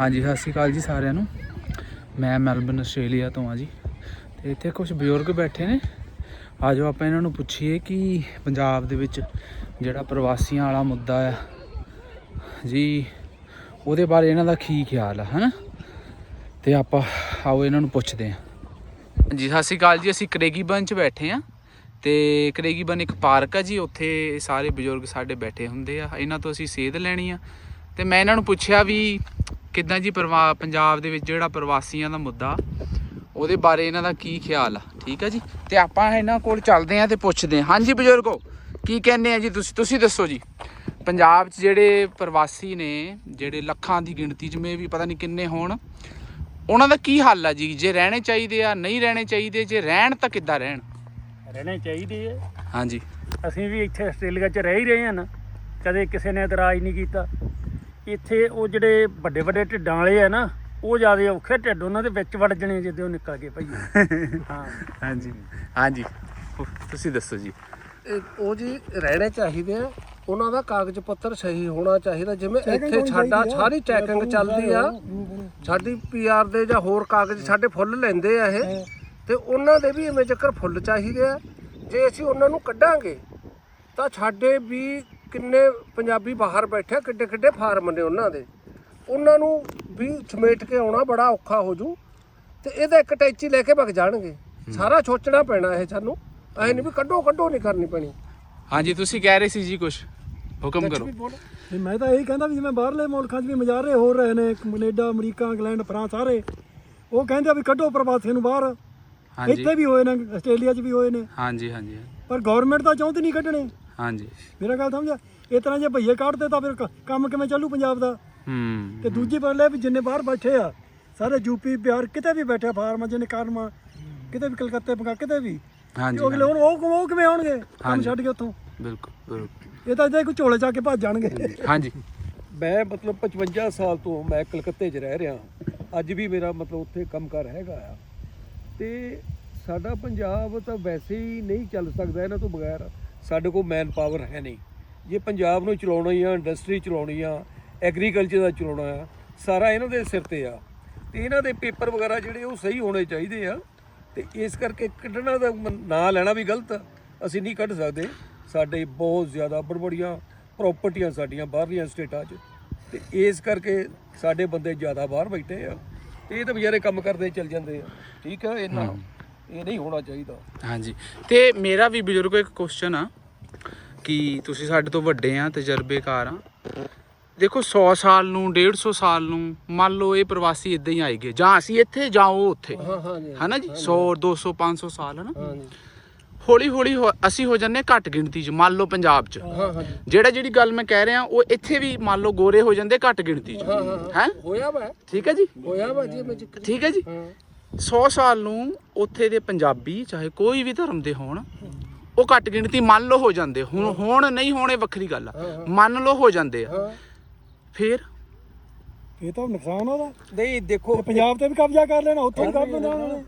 ਹਾਂਜੀ, ਸਤਿ ਸ਼੍ਰੀ ਅਕਾਲ ਜੀ ਸਾਰਿਆਂ ਨੂੰ। ਮੈਂ ਮੈਲਬਨ ਆਸਟ੍ਰੇਲੀਆ ਤੋਂ ਆ ਜੀ। ਤੇ ਇੱਥੇ ਕੁਝ ਬਜ਼ੁਰਗ ਬੈਠੇ ਨੇ। ਆਜੋ ਆਪਾਂ ਇਹਨਾਂ ਨੂੰ ਪੁੱਛੀਏ ਕਿ ਪੰਜਾਬ ਦੇ ਵਿੱਚ ਜਿਹੜਾ ਪ੍ਰਵਾਸੀਆਂ ਵਾਲਾ ਮੁੱਦਾ ਆ, ਜੀ, ਉਹਦੇ ਬਾਰੇ ਇਹਨਾਂ ਦਾ ਕੀ ਖਿਆਲ ਆ, ਹਨਾ? ਤੇ ਆਪਾਂ ਆਓ ਇਹਨਾਂ ਨੂੰ ਪੁੱਛਦੇ ਹਾਂ। ਜੀ, ਸਤਿ ਸ਼੍ਰੀ ਅਕਾਲ ਜੀ, ਅਸੀਂ ਕਰੇਗੀਬਨ ਚ ਬੈਠੇ ਆ ਤੇ ਕਰੇਗੀਬਨ ਇੱਕ ਪਾਰਕ ਆ ਜੀ, ਉੱਥੇ ਸਾਰੇ ਬਜ਼ੁਰਗ ਸਾਡੇ ਬੈਠੇ ਹੁੰਦੇ ਆ। ਇਹਨਾਂ ਤੋਂ ਅਸੀਂ ਸੇਧ ਲੈਣੀ ਆ। ਤੇ ਮੈਂ ਇਹਨਾਂ ਨੂੰ ਪੁੱਛਿਆ ਵੀ ਕਿੱਦਾਂ ਜੀ ਪਰਵਾ ਪੰਜਾਬ ਦੇ ਵਿੱਚ ਜਿਹੜਾ ਪ੍ਰਵਾਸੀਆਂ ਦਾ ਮੁੱਦਾ ਉਹਦੇ ਬਾਰੇ ਇਹਨਾਂ ਦਾ ਕੀ ਖਿਆਲ ਆ? ਠੀਕ ਆ ਜੀ? ਤੇ ਆਪਾਂ ਇਹਨਾਂ ਕੋਲ ਚੱਲਦੇ ਆ ਤੇ ਪੁੱਛਦੇ ਆ ਹਾਂਜੀ ਬਜ਼ੁਰਗੋ ਕੀ ਕਹਿੰਦੇ ਆ ਜੀ ਤੁਸੀਂ? ਤੁਸੀਂ ਦੱਸੋ ਜੀ। ਪੰਜਾਬ 'ਚ ਜਿਹੜੇ ਪ੍ਰਵਾਸੀ ਨੇ ਜਿਹੜੇ ਲੱਖਾਂ ਦੀ ਗਿਣਤੀ 'ਚ ਮੇ ਵੀ ਪਤਾ ਨਹੀਂ ਕਿੰਨੇ ਹੋਣ ਉਹਨਾਂ ਦਾ ਕੀ ਹੱਲ ਆ ਜੀ? ਜੇ ਰਹਿਣੇ ਚਾਹੀਦੇ ਆ ਨਹੀਂ ਰਹਿਣੇ ਚਾਹੀਦੇ ਜੇ ਰਹਿਣ ਤਾਂ ਕਿੱਦਾਂ ਰਹਿਣ? ਰਹਿਣੇ ਚਾਹੀਦੇ ਆ। ਹਾਂਜੀ। ਅਸੀਂ ਵੀ ਇੱਥੇ ਆਸਟ੍ਰੇਲੀਆ 'ਚ ਰਹਿ ਹੀ ਰਹੇ ਹਾਂ ਨਾ। ਕਦੇ ਕਿਸੇ ਨੇ ਇਤਰਾਜ਼ ਨਹੀਂ ਕੀਤਾ। ਇੱਥੇ ਉਹ ਜਿਹੜੇ ਵੱਡੇ ਵੱਡੇ ਢਿੱਡਾਂ ਵਾਲੇ ਆ ਨਾ ਉਹ ਜ਼ਿਆਦਾ ਔਖੇ ਢਿੱਡ ਉਹਨਾਂ ਦੇ ਵਿੱਚ ਵੜ ਜਣੇ ਜਦੋਂ ਉਹ ਨਿਕਲ ਗਏ ਭਈ। ਹਾਂ। ਹਾਂਜੀ। ਹਾਂਜੀ। ਤੁਸੀਂ ਦੱਸੋ ਜੀ। ਉਹ ਜੀ ਰਹਿਣੇ ਚਾਹੀਦੇ ਆ ਉਹਨਾਂ ਦਾ ਕਾਗਜ਼ ਪੱਤਰ ਸਹੀ ਹੋਣਾ ਚਾਹੀਦਾ ਜਿਵੇਂ ਇੱਥੇ ਸਾਡਾ ਸਾਰੀ ਚੈਕਿੰਗ ਚੱਲਦੀ ਆ। ਸਾਡੀ ਪੀਆਰ ਦੇ ਜਾਂ ਹੋਰ ਕਾਗਜ਼ ਸਾਡੇ ਫੁੱਲ ਲੈਂਦੇ ਆ ਇਹ। ਤੇ ਉਹਨਾਂ ਦੇ ਵੀ ਇਵੇਂ ਚੱਕਰ ਫੁੱਲ ਚਾਹੀਦੇ ਆ। ਜੇ ਅਸੀਂ ਉਹਨਾਂ ਨੂੰ ਕੱਢਾਂਗੇ ਤਾਂ ਸਾਡੇ ਵੀ ਕਿੰਨੇ ਪੰਜਾਬੀ ਬਾਹਰ ਬੈਠੇ ਕਿੱਡੇ ਕਿੱਡੇ ਫਾਰਮ ਨੇ ਉਹਨਾਂ ਦੇ। ਉਹਨਾਂ ਨੂੰ ਵੀ ਸਮੇਟ ਕੇ ਆਉਣਾ ਬੜਾ ਔਖਾ ਹੋ ਜੂ ਤੇ ਇਹਦਾ ਇੱਕ ਟੈਚੀ ਲੈ ਕੇ ਵਗ ਜਾਣਗੇ। ਸਾਰਾ ਸੋਚਣਾ ਪੈਣਾ ਇਹ ਸਾਨੂੰ। ਐ ਨਹੀਂ ਵੀ ਕੱਢੋ ਕੱਢੋ ਨਹੀਂ ਕਰਨੀ ਪੈਣੀ। ਹਾਂਜੀ ਤੁਸੀਂ ਕਹਿ ਰਹੇ ਸੀ ਜੀ ਕੁਝ ਹੁਕਮ ਕਰੋ। ਮੈਂ ਤਾਂ ਇਹੀ ਕਹਿੰਦਾ ਵੀ ਜਿਵੇਂ ਬਾਹਰਲੇ ਮੁਲਕਾਂ 'ਚ ਵੀ ਮਜ਼ਾਰੇ ਹੋ ਰਹੇ ਨੇ ਕੈਨੇਡਾ ਅਮਰੀਕਾ ਇੰਗਲੈਂਡ ਫਰਾਂਸ ਸਾਰੇ। ਉਹ ਕਹਿੰਦੇ ਆ ਵੀ ਕੱਢੋ ਪ੍ਰਵਾਸੀਆਂ ਨੂੰ ਬਾਹਰ। ਹਾਂਜੀ। ਇੱਥੇ ਵੀ ਹੋਏ ਨੇ ਆਸਟ੍ਰੇਲੀਆ 'ਚ ਵੀ ਹੋਏ ਨੇ। ਹਾਂਜੀ ਹਾਂਜੀ। ਪਰ ਗਵਰਨਮੈਂਟ ਤਾਂ ਚਾਹੁੰਦੀ ਨਹੀਂ ਕੱਢਣੇ। ਹਾਂਜੀ। ਮੇਰਾ ਗੱਲ ਸਮਝਿਆ ਇਸ ਤਰ੍ਹਾਂ ਜੇ ਭਈਏ ਕੱਢਦੇ ਤਾਂ ਫਿਰ ਕ- ਕੰਮ ਕਿਵੇਂ ਚੱਲੂ ਪੰਜਾਬ ਦਾ? ਹੂੰ। ਤੇ ਦੂਜੀ ਪਾਸੇ ਵੀ ਜਿੰਨੇ ਬਾਹਰ ਬੈਠੇ ਆ ਸਾਰੇ ਯੂਪੀ ਬਿਹਾਰ ਕਿਤੇ ਵੀ ਬੈਠੇ ਆ ਫਾਰਮਾਂ ਜਿਹਨੇ ਕਾਰਮਾ ਕਿਤੇ ਵੀ ਕਲਕੱਤੇ ਪੰਗਾ ਕਿਤੇ ਵੀ। ਹਾਂਜੀ ਉਹ ਅਗਲੇ ਹੁਣ ਉਹ ਉਹ ਕਿਵੇਂ ਆਉਣਗੇ? ਕੰਮ ਹਾਂਜੀ। ਛੱਡ ਕੇ ਉੱਥੋਂ। ਬਿਲਕੁਲ ਬਿਲਕੁਲ। ਇਹ ਤਾਂ ਜੇ ਕੋਈ ਝੋਲੇ ਚਾ ਕੇ ਭੱਜ ਜਾਣਗੇ। ਹਾਂਜੀ। ਮੈਂ ਮਤਲਬ 55 ਸਾਲ ਤੋਂ ਮੈਂ ਕਲਕੱਤੇ 'ਚ ਰਹਿ ਰਿਹਾ ਅੱਜ ਵੀ ਮੇਰਾ ਮਤਲਬ ਉੱਥੇ ਕੰਮਕਾਰ ਹੈਗਾ ਆ। ਤੇ ਸਾਡਾ ਪੰਜਾਬ ਤਾਂ ਵੈਸੇ ਹੀ ਨਹੀਂ ਚੱਲ ਸਕਦਾ ਇਹਨਾਂ ਤੋਂ ਬਗੈਰ। ਸਾਡੇ ਕੋਲ ਮੈਨ ਪਾਵਰ ਹੈ ਨਹੀਂ। ਜੇ ਪੰਜਾਬ ਨੂੰ ਚਲਾਉਣਾ ਹੀ ਆ ਇੰਡਸਟਰੀ ਚਲਾਉਣੀ ਆ ਐਗਰੀਕਲਚਰ ਦਾ ਚਲਾਉਣਾ ਆ, ਸਾਰਾ ਇਹਨਾਂ ਦੇ ਸਿਰ ਤੇ ਆ। ਤੇ ਇਹਨਾਂ ਦੇ ਪੇਪਰ ਵਗੈਰਾ ਜਿਹੜੇ ਉਹ ਸਹੀ ਹੋਣੇ ਚਾਹੀਦੇ ਆ। ਤੇ ਇਸ ਕਰਕੇ ਕੱਢਣਾ ਦਾ ਨਾਂ ਲੈਣਾ ਵੀ ਗਲਤ ਆ। ਅਸੀਂ ਨਹੀਂ ਕੱਢ ਸਕਦੇ। ਸਾਡੇ ਬਹੁਤ ਜ਼ਿਆਦਾ ਬੜਬੜੀਆਂ ਪ੍ਰਾਪਰਟੀਆਂ ਸਾਡੀਆਂ ਬਾਹਰਲੀਆਂ ਸਟੇਟਾਂ 'ਚ। ਤੇ ਇਸ ਕਰਕੇ ਸਾਡੇ ਬੰਦੇ ਜ਼ਿਆਦਾ ਬਾਹਰ ਬੈਠੇ ਆ। ਤੇ ਇਹ ਤਾਂ ਵਿਚਾਰੇ ਕੰਮ ਕਰਦੇ ਚੱਲ ਜਾਂਦੇ ਆ। ਠੀਕ ਆ ਇਹਨਾਂ ਇਹ ਨਹੀਂ ਹੋਣਾ ਚਾਹੀਦਾ। ਹਾਂਜੀ। ਤੇ ਮੇਰਾ ਵੀ ਬਜ਼ੁਰਗੋ ਇੱਕ ਕੁਐਸਚਨ ਆ ਕਿ ਤੁਸੀਂ ਸਾਡੇ ਤੋਂ ਵੱਡੇ ਆ ਤਜਰਬੇਕਾਰ ਆ। ਦੇਖੋ 100 ਸਾਲ ਨੂੰ 150 ਸਾਲ ਨੂੰ ਮੰਨ ਲਓ ਇਹ ਪ੍ਰਵਾਸੀ ਇਦਾਂ ਹੀ ਆਏਗੇ ਜਾਂ ਅਸੀਂ ਇੱਥੇ ਜਾਂ ਉਹ ਉੱਥੇ। ਹਾਂ ਹਾਂ ਜੀ। ਹਨਾ ਜੀ? 100 200 500 ਸਾਲ ਹਨਾ? ਹੌਲੀ ਹੌਲੀ ਅਸੀਂ ਹੋ ਜੰਨੇ ਘੱਟ ਗਿਣਤੀ 'ਚ ਮੰਨ ਲਓ ਪੰਜਾਬ 'ਚ। ਜਿਹੜਾ ਜਿਹੜੀ ਗੱਲ ਮੈਂ ਕਹਿ ਰਿਹਾ ਉਹ ਇੱਥੇ ਵੀ ਮੰਨ ਲਓ ਗੋਰੇ ਹੋ ਜਾਂਦੇ ਘੱਟ ਗਿਣਤੀ 'ਚ। ਹਾਂ ਹੋਇਆ ਵਾ। ਠੀਕ ਹੈ ਜੀ? ਹੋਇਆ ਵਾ ਜੀ ਠੀਕ ਹੈ ਜੀ? 100 ਸਾਲ ਨੂੰ ਉੱਥੇ ਦੇ ਪੰਜਾਬੀ ਚਾਹੇ ਕੋਈ ਵੀ ਧਰਮ ਦੇ ਹੋਣ ਉਹ ਘੱਟ ਗਿਣਤੀ ਮੰਨ ਲਓ ਹੋ ਜਾਂਦੇ। ਹੁਣ ਹੁਣ ਨਹੀਂ ਹੋਣੇ ਵੱਖਰੀ ਗੱਲ ਆ। ਮੰਨ ਲਓ ਹੋ ਜਾਂਦੇ ਆ। ਫਿਰ? ਇਹ ਤਾਂ ਨੁਕਸਾਨ ਉਹਦਾ। ਨਹੀਂ ਦੇਖੋ ਪੰਜਾਬ ਤੇ ਵੀ ਕਬਜ਼ਾ ਕਰ ਲੈਣਾ ਉੱਥੇ ਵੀ ਕਰ ਲੈਣਾ। ਉਹਨਾਂ। ਨੇ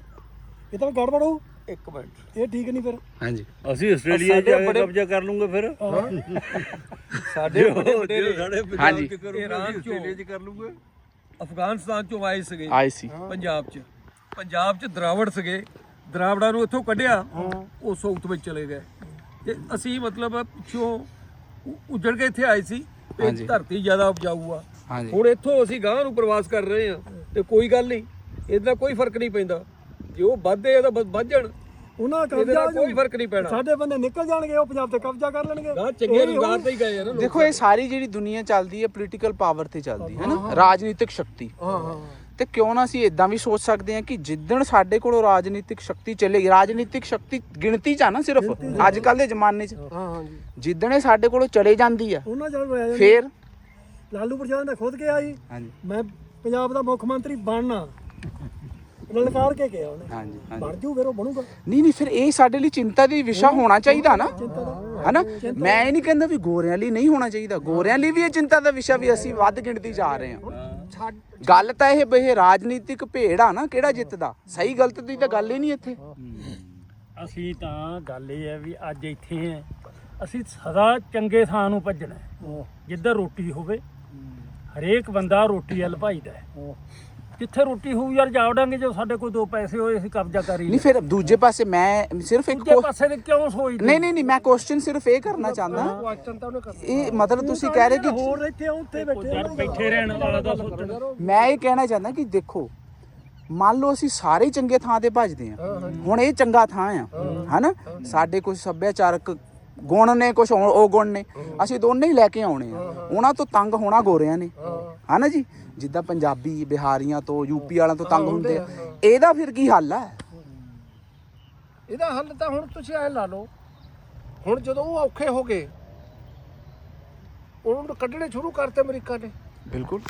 ਇਹ ਤਾਂ ਗੜਬੜ ਹੋਊ। ਇੱਕ ਮਿੰਟ। ਇਹ ਠੀਕ ਨਹੀਂ ਫਿਰ। ਹਾਂਜੀ। ਅਸੀਂ ਆਸਟ੍ਰੇਲੀਆ ਜਾ ਕੇ ਕਬਜ਼ਾ ਕਰ ਲੂੰਗੇ ਫਿਰ। ਸਾਡੇ ਵੱਡੇ ਸਾਡੇ ਹਾਂਜੀ। ਪੰਜਾਬ ਚ ਕਰੂਗੇ ਇਰਾਨ ਚੋਂ। ਆਸਟ੍ਰੇਲੀਆ ਚ। ਕਰ ਲੂਗੇ। ਅਫਗਾਨਿਸਤਾਨ ਚੋਂ ਆਏ ਸੀਗੇ। ਆਈ ਸੀ। ਪੰਜਾਬ 'ਚ। ਪੰਜਾਬ 'ਚ ਦਰਾਵੜ ਸੀਗੇ ਦਰਾਵੜਾਂ ਨੂੰ ਇੱਥੋਂ ਕੱਢਿਆ ਉਹ ਸਾਊਥ ਵਿੱਚ ਚਲੇ ਗਏ। ਤੇ ਅਸੀਂ ਮਤਲਬ ਪਿੱਛੋਂ ਉੱਜੜ ਕੇ ਇੱਥੇ ਆਏ ਸੀ ਤੇ। ਧਰਤੀ ਜ਼ਿਆਦਾ ਉਪਜਾਊ ਆ। ਹਾਂਜੀ। ਹੁਣ ਇੱਥੋਂ ਅਸੀਂ ਗਾਂਹ ਨੂੰ ਪ੍ਰਵਾਸ ਕਰ ਰਹੇ ਆ ਤੇ ਕੋਈ ਗੱਲ ਨਹੀਂ ਇਹਦਾ ਕੋਈ ਫ਼ਰਕ ਨਹੀਂ ਪੈਂਦਾ। ਜੇ ਉਹ ਵੱਧਦੇ ਆ ਤਾਂ ਵ- ਵੱਧ ਜਾਣ। ਉਹਨਾਂ ਦਾ ਇਹਦੇ ਕਬਜ਼ਾ ਕੋਈ ਫ਼ਰਕ ਨਹੀਂ ਪੈਣਾ। ਸਾਡੇ ਬੰਦੇ ਨਿਕਲ ਜਾਣਗੇ ਉਹ ਪੰਜਾਬ ਤੇ ਕਬਜ਼ਾ ਕਰ ਲੈਣਗੇ। ਗਾਂ ਚੰਗੇ ਰੁਜ਼ਗਾਰ ਤੇ ਹੀ ਗਏ ਨਾ ਲੋਕ। ਦੇਖੋ ਇਹ ਸਾਰੀ ਜਿਹੜੀ ਦੁਨੀਆ ਚੱਲਦੀ ਹੈ ਪੋਲੀਟੀਕਲ ਪਾਵਰ ਤੇ ਚੱਲਦੀ ਹੈ ਨਾ? ਰਾਜਨੀਤਿਕ ਸ਼ਕਤੀ। ਹਾਂ ਹਾਂ। ਤੇ ਕਿਉਂ ਨਾ ਅਸੀਂ ਇਦਾਂ ਵੀ ਸੋਚ ਸਕਦੇ ਹਾਂ ਕਿ ਜਿੱਦਣ ਸਾਡੇ ਕੋਲੋਂ ਰਾਜਨੀਤਿਕ ਸ਼ਕਤੀ ਚੱਲੇਗੀ ਰਾਜਨੀਤਿਕ ਸ਼ਕਤੀ ਗਿਣਤੀ ਚ ਆ ਨਾ ਸਿਰਫ ਅੱਜ ਕੱਲ ਦੇ ਜ਼ਮਾਨੇ 'ਚ। ਹਾਂ ਹਾਂ ਜੀ। ਜਿੱਦਣ ਇਹ ਸਾਡੇ ਕੋਲੋਂ ਚਲੇ ਜਾਂਦੀ ਆ ਉਹਨਾਂ ਜਦ ਹੋਇਆ ਜੀ, ਫੇਰ? ਲਾਲੂ ਪ੍ਰਸ਼ਾਦ ਨੇ ਖੁਦ ਕਿਹਾ ਜੀ ਹਾਂਜੀ। ਮੈਂ ਪੰਜਾਬ ਦਾ ਮੁੱਖ ਮੰਤਰੀ ਬਣਨਾ। ਲਲਕਾਰ ਕੇ ਕਿਹਾ ਉਹਨੇ। ਹਾਂਜੀ ਹਾਂਜੀ। ਬਣ ਜੂ ਫਿਰ ਉਹ ਬਣੂਗਾ। ਨਹੀਂ ਨਹੀਂ ਫਿਰ ਇਹ ਸਾਡੇ ਲਈ ਚਿੰਤਾ ਦੀ ਵਿਸ਼ਾ ਹੋਣਾ ਚਾਹੀਦਾ ਨਾ। ਹਨਾ? ਮੈਂ ਇਹ ਨਹੀਂ ਕਹਿੰਦਾ ਵੀ ਗੋਰਿਆਂ ਲਈ ਨਹੀਂ ਹੋਣਾ ਚਾਹੀਦਾ। ਗੋਰਿਆਂ ਲਈ ਵੀ ਇਹ ਚਿੰਤਾ ਦਾ ਵਿਸ਼ਾ ਵੀ ਅਸੀਂ ਵੱਧ ਗਿਣਤੀ ਜਾ ਰਹੇ ਹਾਂ। ਗੱਲ ਤਾਂ ਇਹ ਬਈ ਇਹ ਰਾਜਨੀਤਿਕ ਭੇੜ ਆ ਨਾ ਕਿਹੜਾ ਜਿੱਤਦਾ? ਸਹੀ ਗਲਤ ਦੀ ਤਾਂ ਗੱਲ ਹੀ ਨਹੀਂ ਇੱਥੇ। ਅਸੀਂ ਤਾਂ ਗੱਲ ਇਹ ਹੈ ਵੀ ਅੱਜ ਇੱਥੇ ਆ ਅਸੀਂ ਸਦਾ ਚੰਗੇ ਥਾਂ ਨੂੰ ਭੱਜਣਾ। ਜਿੱਧਰ ਰੋਟੀ ਹੋਵੇ ਹਰੇਕ ਬੰਦਾ ਰੋਟੀ ਵੱਲ ਭਾਈਦਾ। ਜਿੱਥੇ ਰੋਟੀ ਹੋਊ ਯਾਰ ਜਾਵੜਾਂਗੇ ਜੇ ਸਾਡੇ ਕੋਲ ਦੋ ਪੈਸੇ ਹੋਏ ਅਸੀਂ ਕਬਜ਼ਾ ਕਰੀ ਨਹੀਂ ਫਿਰ ਦੂਜੇ ਪਾਸੇ ਮੈਂ ਸਿਰਫ ਇੱਕ ਦੂਜੇ ਪਾਸੇ ਦੇ ਕਿਉਂ ਸੋਚਦੇ? ਨਹੀਂ ਨਹੀਂ ਨਹੀਂ ਮੈਂ ਕੁਐਸਚਨ ਸਿਰਫ ਇਹ ਕਰਨਾ ਚਾਹੁੰਦਾ। ਇਹ ਮਤਲਬ ਤੁਸੀਂ ਕਹਿ ਰਹੇ ਕਿ ਹੋਰ ਇੱਥੇ ਉੱਥੇ ਬੈਠੇ ਰਹਿਣ ਵਾਲਾ ਦਾ ਸੋਚਣ ਮੈਂ ਇਹ ਕਹਿਣਾ ਚਾਹੁੰਦਾ ਕਿ ਦੇਖੋ ਮੰਨ ਲਓ ਅਸੀਂ ਸਾਰੇ ਚੰਗੇ ਥਾਂ ਤੇ ਭੱਜਦੇ ਆ ਹੁਣ ਇਹ ਚੰਗਾ ਥਾਂ ਆ। ਹਨਾ? ਸਾਡੇ ਕੁਝ ਸੱਭਿਆਚਾਰਕ ਗੁਣ ਨੇ ਕੁਝ ਉਹ ਗੁਣ ਨੇ। ਅਸੀਂ ਦੋਨੇ ਹੀ ਲੈ ਕੇ ਆਉਣੇ ਆ। ਉਹਨਾਂ ਤੋਂ ਤੰਗ ਹੋਣਾ ਗੋਰਿਆਂ ਨੇ। ਹਨਾ ਜੀ? ਜਿੱਦਾਂ ਪੰਜਾਬੀ ਬਿਹਾਰੀਆਂ ਤੋਂ ਯੂਪੀ ਵਾਲਿਆਂ ਤੋਂ ਤੰਗ ਹੁੰਦੇ ਆ। ਇਹਦਾ ਫਿਰ ਕੀ ਹੱਲ ਹੈ ਇਹਦਾ ਹੱਲ ਤਾਂ ਹੁਣ ਤੁਸੀਂ ਐ ਲਾ ਲਓ। ਹੁਣ ਜਦੋਂ ਉਹ ਔਖੇ ਹੋ ਗਏ ਉਹਨਾਂ ਨੂੰ ਕੱਢਣੇ ਸ਼ੁਰੂ ਕਰਤੇ ਅਮਰੀਕਾ ਨੇ। ਬਿਲਕੁਲ।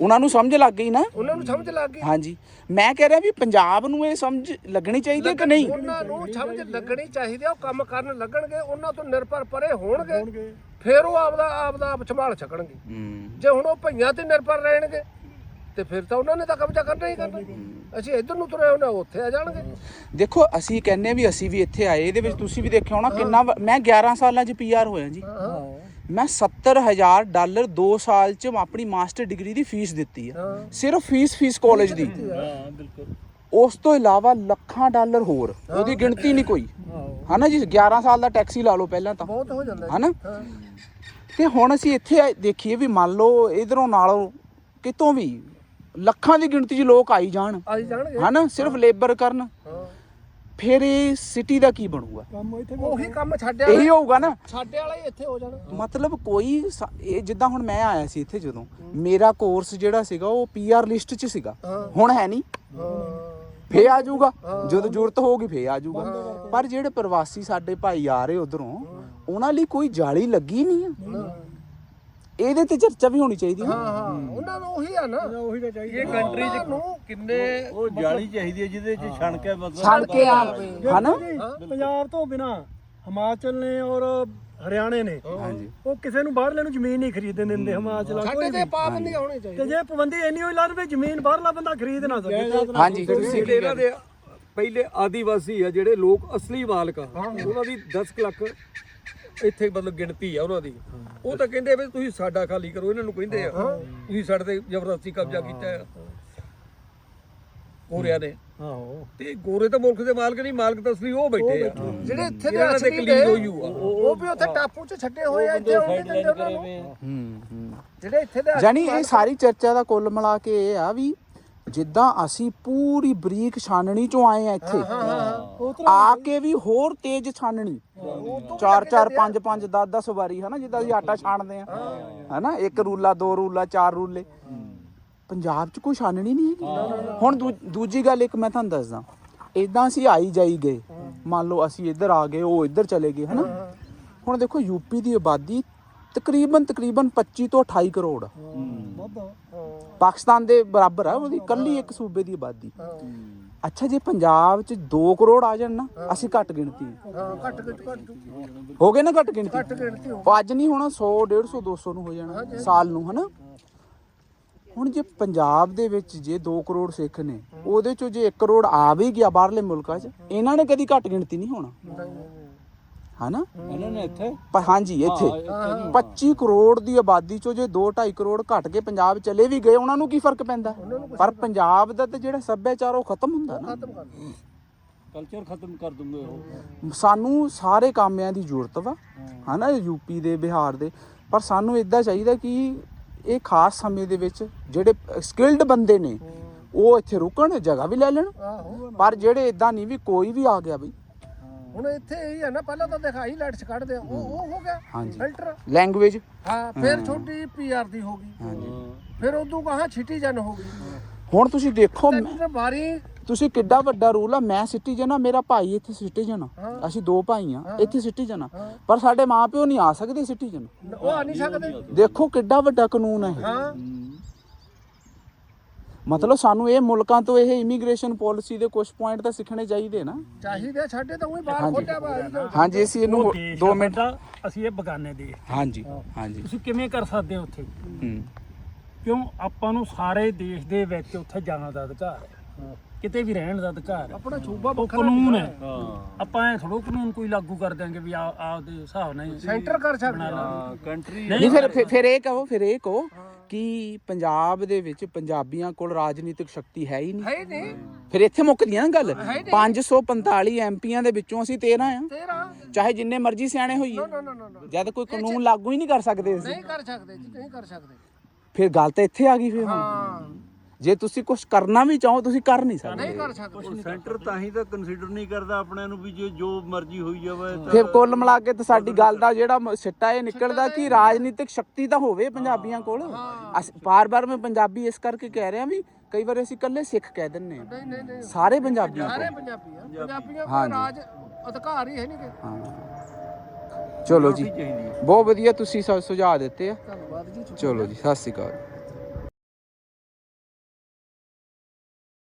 ਉਹਨਾਂ ਨੂੰ ਸਮਝ ਲੱਗ ਗਈ ਨਾ? ਉਹਨਾਂ ਨੂੰ ਸਮਝ ਲੱਗ ਗਈ। ਹਾਂਜੀ। ਮੈਂ ਕਹਿ ਰਿਹਾ ਵੀ ਪੰਜਾਬ ਨੂੰ ਇਹ ਸਮਝ ਲੱਗਣੀ ਚਾਹੀਦੀ ਹੈ ਕਿ ਨਹੀਂ? ਉਹਨਾਂ ਨੂੰ ਸਮਝ ਲੱਗਣੀ ਚਾਹੀਦੀ ਆ ਉਹ ਕੰਮ ਕਰਨ ਲੱਗਣਗੇ ਉਹਨਾਂ ਤੋਂ ਨਿਰਭਰ ਪਰੇ ਹੋਣਗੇ। ਫਿਰ ਉਹ ਆਪਦਾ ਆਪਦਾ ਆਪ ਸੰਭਾਲ ਸਕਣਗੇ। ਹੂੰ। ਜੇ ਹੁਣ ਉਹ ਭਈਆਂ ਤੇ ਨਿਰਭਰ ਰਹਿਣਗੇ ਤੇ ਫਿਰ ਤਾਂ ਉਹਨਾਂ ਨੇ ਤਾਂ ਕਬਜ਼ਾ ਕਰਨਾ ਹੀ ਕਰਨਾ। ਅਸੀਂ ਇੱਧਰ ਨੂੰ ਤੁਰੇ ਹੁੰਦੇ ਉੱਥੇ ਆ ਜਾਣਗੇ। ਦੇਖੋ ਅਸੀਂ ਕਹਿੰਨੇ ਵੀ ਅਸੀਂ ਵੀ ਇੱਥੇ ਆਏ ਇਹਦੇ ਵਿੱਚ ਤੁਸੀਂ ਵੀ ਦੇਖਿਆ ਹੋਣਾ ਕਿੰਨਾ ਮੈਂ 11 ਸਾਲਾਂ 'ਚ ਪੀਆਰ ਹੋਇਆ ਜੀ। ਮੈਂ 70000 ਡਾਲਰ 2 ਸਾਲ 'ਚ ਆਪਣੀ ਮਾਸਟਰ ਡਿਗਰੀ ਦੀ ਫੀਸ ਦਿੱਤੀ ਆ। ਸਿਰਫ ਫੀਸ ਫੀਸ ਕਾਲਜ ਦੀ। ਹਾਂ ਬਿਲਕੁਲ। ਉਸ ਤੋਂ ਇਲਾਵਾ ਲੱਖਾਂ ਡਾਲਰ ਹੋਰ ਉਹਦੀ ਗਿਣਤੀ ਨਹੀਂ ਕੋਈ। ਹਨਾ ਜੀ 11 ਸਾਲ ਦਾ ਟੈਕਸੀ ਲਾ ਲਓ ਪਹਿਲਾਂ ਤਾਂ। ਬਹੁਤ ਹੋ ਜਾਂਦਾ ਹਨਾ? ਤੇ ਹੁਣ ਅਸੀਂ ਇੱਥੇ ਦੇਖੀਏ ਵੀ ਮੰਨ ਲਓ ਇਧਰੋਂ ਨਾਲੋਂ ਕਿਤੋਂ ਵੀ ਲੱਖਾਂ ਦੀ ਗਿਣਤੀ 'ਚ ਲੋਕ ਆਈ ਜਾਣ। ਆਈ ਜਾਣਗੇ। ਹਨਾ? ਸਿਰਫ ਲੇਬਰ ਕਰਨ। ਹਾਂ। ਫਿਰ ਇਹ ਸਿਟੀ ਦਾ ਕੀ ਬਣੂਗਾ? ਕੰਮ ਇੱਥੇ ਉਹੀ ਕੰਮ ਛੱਡਿਆ ਇਹੀ ਹੋਊਗਾ ਨਾ। ਸਾਡੇ ਵਾਲਾ ਹੀ ਇੱਥੇ ਹੋ ਜਾਣਾ। ਮਤਲਬ ਕੋਈ ਸ- ਇਹ ਜਿੱਦਾਂ ਹੁਣ ਮੈਂ ਆਇਆ ਸੀ ਇੱਥੇ ਜਦੋਂ ਮੇਰਾ ਕੋਰਸ ਜਿਹੜਾ ਸੀਗਾ ਉਹ ਪੀਆਰ ਲਿਸਟ 'ਚ ਸੀਗਾ। ਹੁਣ ਹੈ ਨਹੀਂ। ਫੇ ਆ ਜਾਊਗਾ। ਜਦੋਂ ਜ਼ਰੂਰਤ ਹੋਊਗੀ ਫੇ ਆ ਜਾਊਗਾ। ਪਰ ਜਿਹੜੇ ਪ੍ਰਵਾਸੀ ਸਾਡੇ ਭਾਈ ਆ ਰਹੇ ਉਧਰੋਂ ਉਹਨਾਂ ਲਈ ਕੋਈ ਜਾਲੀ ਲੱਗੀ ਨਹੀਂ ਆ। ਇਹਦੇ ਤੇ ਚਰਚਾ ਵੀ ਹੋਣੀ ਚਾਹੀਦੀ ਹਾਂ ਹੈ ਹਾਂ ਉਹਨਾਂ ਨੂੰ ਉਹੀ ਆ ਨਾ। ਉਹੀ ਤਾਂ ਚਾਹੀਦਾ। ਇਹ ਕੰਟਰੀ ਚ ਕਿੰਨੇ ਉਹ ਜਾਲੀ ਚਾਹੀਦੀ ਹੈ ਜਿਹਦੇ ਚ ਛਣ ਕੇ ਮਤਲਬ। ਛਣ ਕੇ ਆ ਹਨਾ ਪੰਜਾਬ ਤੋਂ ਬਿਨਾ ਹਿਮਾਚਲ ਨੇ ਔਰ ਹਰਿਆਣੇ ਨੇ ਹਾਂਜੀ। ਉਹ ਕਿਸੇ ਨੂੰ ਬਾਹਰਲੇ ਨੂੰ ਜ਼ਮੀਨ ਨਹੀਂ ਖਰੀਦਣ ਦਿੰਦੇ ਹਿਮਾਚਲ ਕੋਈ ਤੇ ਪਾਬੰਦੀਆਂ ਹੋਣੀ ਤੇ ਚਾਹੀਦੀ। ਜੇ ਪਾਬੰਦੀ ਇੰਨੀ ਹੋਈ ਲਾ ਜ਼ਮੀਨ ਬਾਹਰਲਾ ਬੰਦਾ ਖਰੀਦ ਨਾ ਸਕੇ। ਹਾਂਜੀ ਤੁਸੀਂ ਇਹਨਾਂ ਦੇ ਪਹਿਲੇ ਆਦੀਵਾਸੀ ਆ ਜਿਹੜੇ ਲੋਕ ਅਸਲੀ ਮਾਲਕ ਆ ਉਹਨਾਂ ਦੀ 10 ਲੱਖ ਇੱਥੇ ਮਤਲਬ ਗਿਣਤੀ ਆ ਉਹਨਾਂ ਦੀ। ਉਹ ਤਾਂ ਕਹਿੰਦੇ ਵੀ ਤੁਸੀਂ ਸਾਡਾ ਖਾਲੀ ਕਰੋ ਇਹਨਾਂ ਨੂੰ ਕਹਿੰਦੇ ਆ। ਤੁਸੀਂ ਸਾਡੇ ਤੇ ਜ਼ਬਰਦਸਤੀ ਕਬਜ਼ਾ ਕੀਤਾ ਹੈ। ਗੋਰਿਆਂ ਨੇ ਆਹੋ। ਤੇ ਗੋਰੇ ਤਾਂ ਮੁਲਕ ਦੇ ਮਾਲਕ ਨਹੀਂ ਮਾਲਕ ਤਾਂ ਅਸਲੀ ਉਹ ਬੈਠੇ ਆ। ਜਿਹੜੇ ਇੱਥੇ ਦੇ ਅਸਲੀ ਕਲੀਨ ਦੇ ਉਹ ਵੀ ਉੱਥੇ ਟਾਪੂ 'ਚ ਛੱਡੇ ਹੋਏ ਆ ਇੱਥੇ ਆਉਂਦੇ ਦਿੰਦੇ ਉਹਨਾਂ ਨੂੰ। ਹੂੰ ਹੂੰ ਜਿਹੜੇ ਇੱਥੇ ਦੇ ਜਾਨੀ ਇਹ ਸਾਰੀ ਚਰਚਾ ਦਾ ਕੁੱਲ ਮਿਲਾ ਕੇ ਇਹ ਆ ਵੀ ਜਿੱਦਾਂ ਅਸੀਂ ਪੂਰੀ ਬਰੀਕ ਛਾਨਣੀ ਚੋਂ ਆਏ ਆ ਇੱਥੇ। ਆ ਕੇ ਵੀ ਹੋਰ ਤੇਜ਼ ਛਾਨਣੀ। 4 4 5 5 10 10 ਵਾਰੀ ਹਨਾ ਜਿੱਦਾਂ ਅਸੀਂ ਆਟਾ ਛਾਣਦੇ ਆ ਹਨਾ ਇੱਕ ਰੂਲਾ ਦੋ ਰੂਲਾ ਚਾਰ ਰੂਲੇ। ਪੰਜਾਬ 'ਚ ਕੋਈ ਛਾਨਣੀ ਨਹੀਂ ਹੈਗੀ। ਹੁਣ ਦੂਜੀ ਗੱਲ ਇੱਕ ਮੈਂ ਤੁਹਾਨੂੰ ਦੱਸਦਾ। ਇਦਾਂ ਅਸੀਂ ਆਈ ਜਾਈ ਗਏ। ਮੰਨ ਲਓ ਅਸੀਂ ਇੱਧਰ ਆ ਗਏ ਉਹ ਇੱਧਰ ਚਲੇ ਗਏ ਹਨਾ। ਹੁਣ ਦੇਖੋ ਯੂਪੀ ਦੀ ਆਬਾਦੀ ਤਕਰੀਬਨ ਤਕਰੀਬਨ 25 ਤੋਂ 28 ਕਰੋੜ। ਪਾਕਿਸਤਾਨ ਦੇ ਬਰਾਬਰ ਆ ਉਹਦੀ ਕੱਲੀ ਇੱਕ ਸੂਬੇ ਦੀ ਆਬਾਦੀ। ਅੱਛਾ ਜੇ ਪੰਜਾਬ 'ਚ 2 ਕਰੋੜ ਆ ਜਾਣ ਨਾ ਅਸੀਂ ਘੱਟ ਗਿਣਤੀ। ਹਾਂ ਘੱਟ ਘੱਟ ਘੱਟ ਹੋ ਗਏ ਨਾ ਘੱਟ ਗਿਣਤੀ? ਘੱਟ ਗਿਣਤੀ ਹੋ ਅੱਜ ਨਹੀਂ ਹੋਣਾ 100 150 200 ਨੂੰ ਹੋ ਜਾਣਾ ਸਾਲ ਨੂੰ ਹਨਾ? ਹੁਣ ਜੇ ਪੰਜਾਬ ਦੇ ਵਿੱਚ ਜੇ 2 ਕਰੋੜ ਸਿੱਖ ਨੇ ਉਹਦੇ ਚੋਂ ਜੇ 1 ਕਰੋੜ ਆ ਵੀ ਗਿਆ ਬਾਹਰਲੇ ਮੁਲਕਾਂ 'ਚ ਇਹਨਾਂ ਨੇ ਕਦੀ ਘੱਟ ਗਿਣਤੀ ਨਹੀਂ ਹੋਣਾ। ਹਨਾ? ਇਹਨਾਂ ਨੇ ਇੱਥੇ? ਪਰ ਹਾਂਜੀ ਇੱਥੇ। 25 ਕਰੋੜ ਦੀ ਆਬਾਦੀ ਚੋਂ ਜੇ 2 2.5 ਕਰੋੜ ਘਟ ਕੇ ਪੰਜਾਬ ਚਲੇ ਵੀ ਗਏ ਉਹਨਾਂ ਨੂੰ ਕੀ ਫ਼ਰਕ ਪੈਂਦਾ? ਪਰ ਪੰਜਾਬ ਦਾ ਤੇ ਜਿਹੜਾ ਸੱਭਿਆਚਾਰ ਉਹ ਖਤਮ ਹੁੰਦਾ ਨਾ। ਕਲਚਰ ਖਤਮ ਕਰ ਦੂੰਗੇ ਉਹ। ਸਾਨੂੰ ਸਾਰੇ ਕਾਮਿਆਂ ਦੀ ਜ਼ਰੂਰਤ ਵਾ ਹਨਾ ਯੂਪੀ ਦੇ ਬਿਹਾਰ ਦੇ। ਪਰ ਸਾਨੂੰ ਇਦਾਂ ਚਾਹੀਦਾ ਕਿ ਇਹ ਖਾਸ ਸਮੇਂ ਦੇ ਵਿੱਚ ਜਿਹੜੇ ਸਕਿਲਡ ਬੰਦੇ ਨੇ ਉਹ ਇੱਥੇ ਰੁਕਣ ਜਗ੍ਹਾ ਵੀ ਲੈ ਲੈਣ। ਆਹੋ ਪਰ ਜਿਹੜੇ ਇਦਾਂ ਨਹੀਂ ਵੀ ਕੋਈ ਵੀ ਆ ਗਿਆ ਬਈ ਹੁਣ ਇੱਥੇ ਇਹੀ ਆ ਨਾ ਪਹਿਲਾਂ ਤਾਂ ਦਿਖਾਈ ਲਾਈਟਸ ਕੱਢਦੇ ਆ ਉਹ ਉਹ ਹੋ ਗਿਆ ਹਾਂਜੀ। ਫਿਲਟਰ। ਲੈਂਗੁਏਜ ਹਾਂ ਫਿਰ ਛੋਟੀ ਪੀਆਰ ਦੀ ਹੋ ਗਈ। ਫਿਰ ਉਦੋਂ ਕਹਾ ਸਿਟੀਜ਼ਨ ਹੋ ਗਈ। ਹੁਣ ਤੁਸੀਂ ਦੇਖੋ ਮੈਂ- ਤੁਸੀਂ ਕਿੱਡਾ ਵੱਡਾ ਰੂਲ ਆ ਮੈਂ ਸਿਟੀਜ਼ਨ ਆ ਮੇਰਾ ਭਾਈ ਇੱਥੇ ਸਿਟੀਜ਼ਨ ਆ। ਅਸੀਂ ਦੋ ਭਾਈ ਆ ਇੱਥੇ ਸਿਟੀਜ਼ਨ ਆ। ਪਰ ਸਾਡੇ ਮਾਪਿਓ ਨਹੀਂ ਆ ਸਕਦੇ ਸਿਟੀਜ਼ਨ ਉਹ ਆ ਨਹੀਂ ਸਕਦੇ। ਦੇਖੋ ਕਿੱਡਾ ਵੱਡਾ ਕਾਨੂੰਨ ਹੈ। ਹਾਂ। ਮਤਲਬ ਸਾਨੂੰ ਇਹ ਮੁਲਕਾਂ ਤੋਂ ਇਹ ਇਮੀਗ੍ਰੇਸ਼ਨ ਪਾਲਿਸੀ ਦੇ ਕੁਝ ਪੁਆਇੰਟ ਤਾਂ ਸਿੱਖਣੇ ਚਾਹੀਦੇ ਨਾ। ਚਾਹੀਦੇ ਸਾਡੇ ਤਾਂ ਉਹੀ ਬਾਹਰ ਖੋਲਿਆ ਇਹਦੇ। ਹਾਂਜੀ ਅਸੀਂ ਇਹਨੂੰ ਉਹ ਦੇਸ਼ 2 ਆ ਮਿੰਟ ਅਸੀਂ ਇਹ ਬਗਾਨੇ ਦੇ। ਹਾਂਜੀ ਹਾਂਜੀ। ਤੁਸੀਂ ਕਿਵੇਂ ਕਰ ਸਕਦੇ ਹੋ ਉੱਥੇ? ਕਿਉਂ ਆਪਾਂ ਨੂੰ ਸਾਰੇ ਦੇਸ਼ ਦੇ ਵਿੱਚ ਉੱਥੇ ਜਾਣ ਦਾ ਅਧਿਕਾਰ ਹੈ? ਕਿਤੇ ਵੀ ਰਹਿਣ ਦਾ ਅਧਿਕਾਰ ਹੈ? ਆਪਣਾ ਸੂਬਾ ਵੱਖਰਾ ਕਾਨੂੰਨ ਹੈ। ਆਪਾਂ ਐ ਥੋੜੋ ਕਾਨੂੰਨ ਕੋਈ ਲਾਗੂ ਕਰ ਦਿਆਂਗੇ ਵੀ ਆ ਆਪਦੇ ਹਿਸਾਬ ਨਾਲ ਸੈਂਟਰ ਕਰ ਸਕਦੇ। ਕੰਟਰੀ ਨਹੀਂ ਫਿਰ- ਫਿਰ ਇਹ ਕਹੋ ਫਿਰ ਇਹ ਕਹੋ ਕੀ ਪੰਜਾਬ ਦੇ ਵਿੱਚ ਪੰਜਾਬੀਆਂ ਕੋਲ ਰਾਜਨੀਤਿਕ ਸ਼ਕਤੀ ਹੈ ਹੀ ਨਹੀਂ। ਹੈ ਹੀ ਨਹੀਂ। ਫਿਰ ਇੱਥੇ ਮੁੱਕਦੀ ਆ ਨਾ ਗੱਲ? 545 ਐਮਪੀਆਂ ਦੇ ਵਿੱਚੋਂ ਅਸੀਂ 13 ਆ। ਚਾਹੇ ਜਿੰਨੇ ਮਰਜ਼ੀ ਸਿਆਣੇ ਹੋਈਏ। ਜਦ ਕੋਈ ਕਾਨੂੰਨ ਲਾਗੂ ਹੀ ਨਹੀਂ ਕਰ ਸਕਦੇ ਅਸੀਂ। ਨਹੀਂ ਕਰ ਸਕਦੇ ਜੀ ਨਹੀਂ ਕਰ ਸਕਦੇ। ਫਿਰ ਗੱਲ ਤਾਂ ਇੱਥੇ ਆ ਗਈ ਫਿਰ ਹਾਂ। ਜੇ ਤੁਸੀਂ ਕੁਝ ਕਰਨਾ ਵੀ ਚਾਹੋ ਤੁਸੀਂ ਕਰ ਨਹੀਂ ਸਕਦੇ। ਨਹੀਂ ਕਰ ਸਕਦੇ। ਸੈਂਟਰ ਤਾਂ ਹੀ ਤਾਂ ਕੰਸੀਡਰ ਨਹੀਂ ਕਰਦਾ ਆਪਣੇ ਨੂੰ ਵੀ ਜੇ ਜੋ ਮਰਜ਼ੀ ਹੋਈ ਜਾਵੇ ਤਾਂ ਫਿਰ ਕੁੱਲ ਮਿਲਾ ਕੇ ਤਾਂ ਸਾਡੀ ਗੱਲ ਦਾ ਜਿਹੜਾ ਸਿੱਟਾ ਇਹ ਨਿਕਲਦਾ ਕਿ ਰਾਜਨੀਤਿਕ ਸ਼ਕਤੀ ਤਾਂ ਹੋਵੇ ਪੰਜਾਬੀਆਂ ਕੋਲ। ਅਸੀਂ ਬਾਰ-ਬਾਰ ਮੈਂ ਪੰਜਾਬੀ ਇਸ ਕਰਕੇ ਕਹਿ ਰਿਹਾ ਵੀ ਕਈ ਵਾਰ ਅਸੀਂ ਇਕੱਲੇ ਸਿੱਖ ਕਹਿ ਦਿੰਨੇ ਆ ਨਹੀਂ ਨਹੀਂ ਨਹੀਂ। ਸਾਰੇ ਪੰਜਾਬੀਆਂ ਸਾਰੇ ਕੋਲ। ਪੰਜਾਬੀ ਆ। ਪੰਜਾਬੀਆਂ ਹਾਂਜੀ। ਕੋਲ ਰਾਜ ਅਧਿਕਾਰ ਹੀ ਹੈ ਨਹੀਂ ਕਿ। ਹਾਂ। ਚਲੋ ਜੀ। ਬਹੁਤ ਵਧੀਆ ਤੁਸੀਂ ਸੁਝਾਅ ਦਿੱਤੇ ਆ। ਧੰਨਵਾਦ ਜੀ ਚਲੋ ਜੀ ਸਤਿ ਸ਼੍ਰੀ ਅਕਾਲ।